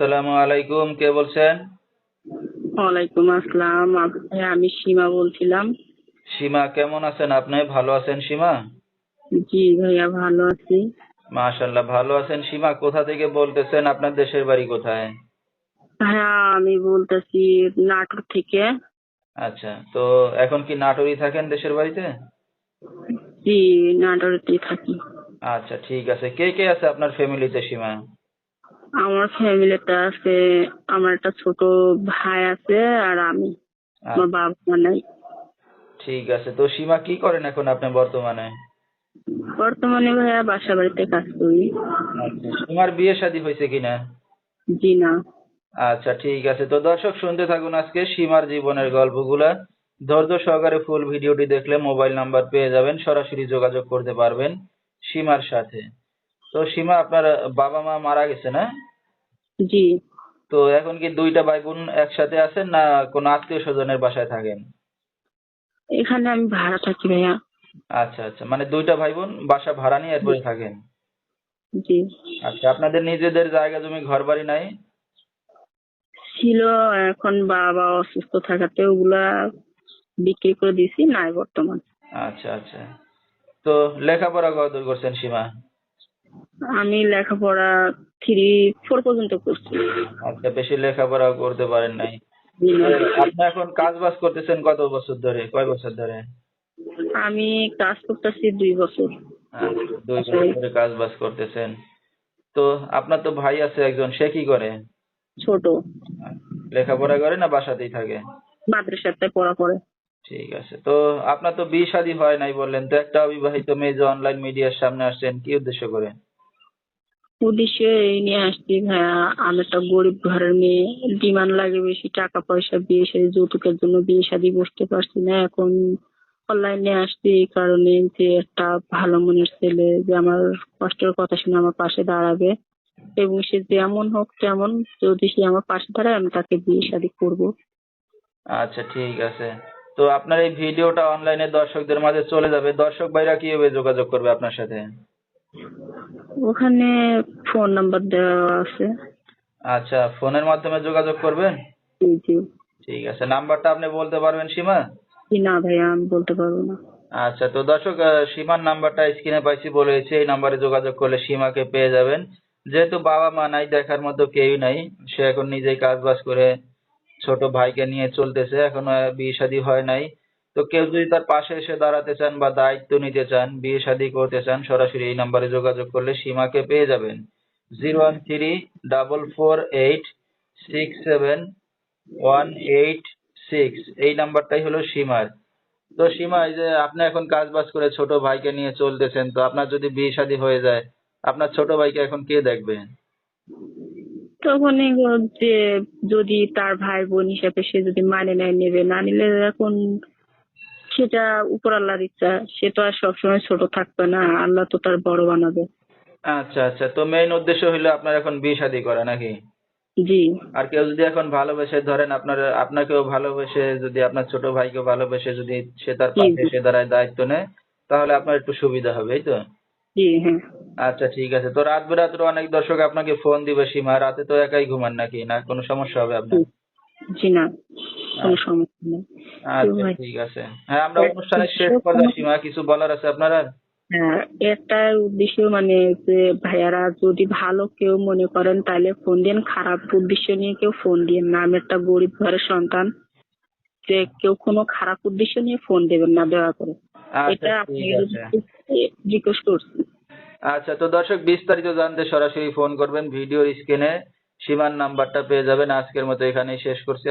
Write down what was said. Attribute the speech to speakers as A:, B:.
A: আসসালামু আলাইকুম কে বলছেন?
B: ওয়ালাইকুম আসসালাম আমি সীমা বলছিলাম।
A: সীমা কেমন আছেন আপনি? ভালো আছেন সীমা?
B: জি ভাইয়া ভালো আছি।
A: মাশাল্লাহ ভালো আছেন সীমা? কোথা থেকে বলতেছেন? আপনার দেশের বাড়ি কোথায়?
B: হ্যাঁ আমি বলতেছি নাটোর থেকে।
A: আচ্ছা তো এখন কি নাটোরই থাকেন দেশের বাড়িতে?
B: জি নাটোরেতেই থাকি।
A: আচ্ছা ঠিক আছে। কে কে আছে আপনার ফ্যামিলিতে সীমা?
B: আমার ফ্যামিলিতে আছে আমার একটা ছোট ভাই আছে আর আমি। আমার
A: আচ্ছা,
B: বাবা মা নাই।
A: ঠিক আছে তো সীমা কি করেন এখন আপনি বর্তমানে?
B: বর্তমানে ভাইয়া বাসা বাড়িতে কাজ করি।
A: আচ্ছা তোমার বিয়ে শাদী হয়েছে কিনা?
B: জি না।
A: আচ্ছা ঠিক আছে তো দর্শক শুনতে থাকুন আজকে সীমার জীবনের গল্পগুলা। ধৈর্য সহকারে ফুল ভিডিওটি দেখলে মোবাইল নাম্বার পেয়ে যাবেন সরাসরি যোগাযোগ করতে পারবেন সীমার সাথে। তো সীমা আপনার বাবা মা মারা গেছে না?
B: জি।
A: তো এখন কি দুইটা ভাই বোন একসাথে আছেন না কোনো আত্মীয় স্বজনের বাসায় থাকেন?
B: এখানে আমি ভাড়া থাকি ভাইয়া।
A: আচ্ছা আচ্ছা। মানে দুইটা ভাই বোন বাসা ভাড়া নিয়ে এরপরে থাকেন?
B: জি।
A: আচ্ছা আপনাদের নিজেদের জায়গা জমি ঘর বাড়ি নাই?
B: ছিল এখন বাবা অসুস্থ থাকাতে ওগুলা বিক্রি করে দিছি নাই বর্তমান।
A: আচ্ছা আচ্ছা। তো লেখাপড়া কতদূর করছেন সীমা?
B: আমি লেখাপড়া থ্রি ফোর পর্যন্ত করছি।
A: আচ্ছা বেশি লেখাপড়া করতে পারেন নাই। আপনি এখন কাজ বাজ করতেছেন কত বছর ধরে? কয় বছর ধরে?
B: আমি কাজ করতেছি দুই বছর।
A: আচ্ছা, দুই বছর ধরে কাজ বাজ করতেছেন। তো আপনার তো ভাই আছে একজন সে কি করে?
B: ছোট।
A: লেখাপড়া করে না বাসাতেই থাকে?
B: মাদ্রাসাতে পড়া করে।
A: ঠিক আছে তো আপনার তো বিয়ে শাদী হয় নাই বললেন তো একটা অবিবাহিত মেয়ে যে অনলাইন মিডিয়ার সামনে আসছেন কি উদ্দেশ্য করে?
B: উদ্দেশ্য এই নিয়ে আসছি, ভাইয়া। আমি একটা গরিব ঘরের মেয়ে। ডিমান্ড লাগে বেশি, টাকা পয়সা বিয়ে শাদী যৌতুকের জন্য বিয়ে শাদী বসতে পারছি না। এখন অনলাইনে আসছি এই কারণে যে একটা ভালো মনের ছেলে যে আমার কষ্টের কথা শুনে আমার পাশে দাঁড়াবে এবং সে যেমন হোক তেমন যদি সে আমার পাশে দাঁড়ায়, আমি তাকে বিয়ে শাদী করব।
A: আচ্ছা ঠিক আছে। তো আপনার এই ভিডিওটা অনলাইনে দর্শকদের মাঝে চলে যাবে। দর্শক ভাইরা কীভাবে যোগাযোগ করবে আপনার সাথে?
B: ওখানে ফোন নাম্বার দেওয়া আছে।
A: আচ্ছা ফোনের মাধ্যমে যোগাযোগ করবেন?
B: জি জি।
A: ঠিক আছে নাম্বারটা আপনি বলতে পারবেন সীমা?
B: না ভাইয়া আমি বলতে পারব না।
A: আচ্ছা তো দর্শক সীমার নাম্বারটা স্ক্রিনে পাইছি বলেছি এই নাম্বারে যোগাযোগ করলে সীমাকে পেয়ে যাবেন। যেহেতু বাবা মা নাই দেখার মতো কেউই নাই সে এখন নিজেই কাজ বাজ করে ছোট ভাইকে নিয়ে চলতেছে এখনও বিয়ে শাদী হয় নাই। তো কেউ যদি তার পাশে এসে দাঁড়াতে চান বা দায়িত্ব নিতে চান, বিয়ে শাদী করতে চান, সরাসরি এই নাম্বারে যোগাযোগ করলে সীমাকে পেয়ে যাবেন। Zero one three double four eight six seven one eight six. এই নাম্বারটাই হলো সীমার। তো সীমা, এই যে আপনি এখন কাজ বাজ করে ছোট ভাইকে নিয়ে চলতেছেন, তো আপনার যদি বিয়ে শাদী হয়ে যায়, আপনার ছোট ভাইকে এখন কে দেখবে?
B: তখন যে যদি তার ভাই বোন হিসাবে সে যদি মানে নেয়, নেবে, না নিলে এখন সেটা উপর আল্লাহর ইচ্ছা। সে তো আর সবসময় ছোট থাকবে না আল্লাহ তো তার বড় বানাবে।
A: আচ্ছা আচ্ছা। তো মেইন উদ্দেশ্য হলো আপনার এখন বিয়ে শাদী করা নাকি?
B: জি।
A: আর কেউ যদি এখন ভালোবেসে ধরেন আপনার আপনাকেও ভালোবেসে যদি আপনার ছোট ভাইকেও ভালোবেসে যদি সে তার পাশে। এসে দাঁড়ায় দায়িত্ব নেয় তাহলে আপনার একটু সুবিধা হবে এই তো?
B: জি হ্যাঁ।
A: আচ্ছা ঠিক আছে। তো রাত বেরাত্র অনেক দর্শক আপনাকে ফোন দিবে সীমা। রাতে তো একাই ঘুমান নাকি? না কোনো সমস্যা হবে আপনার।
B: জি না। কোনো সমস্যা নেই।
A: আচ্ছা। ঠিক আছে। হ্যাঁ আমরা অনুষ্ঠানের শেষ পর্যায়ে সীমা কিছু বলার আছে আপনার?
B: হ্যাঁ একটা উদ্দেশ্য মানে যে ভাইয়ারা যদি ভালো কেউ মনে করেন তাহলে ফোন দিন খারাপ উদ্দেশ্য নিয়ে কেউ ফোন দিন না। আমি একটা গরিব ঘরের সন্তান যে কেউ কোনো খারাপ উদ্দেশ্য নিয়ে ফোন দেবেন না দয়া করে। এটা
A: আচ্ছা
B: রিকোয়েস্ট করছি
A: আচ্ছা তো দর্শক বিস্তারিত জানতে সরাসরি ফোন করবেন। ভিডিওর স্ক্রিনে সীমার নাম্বারটা পেয়ে যাবেন। আজকের মতো এখানেই শেষ করছি।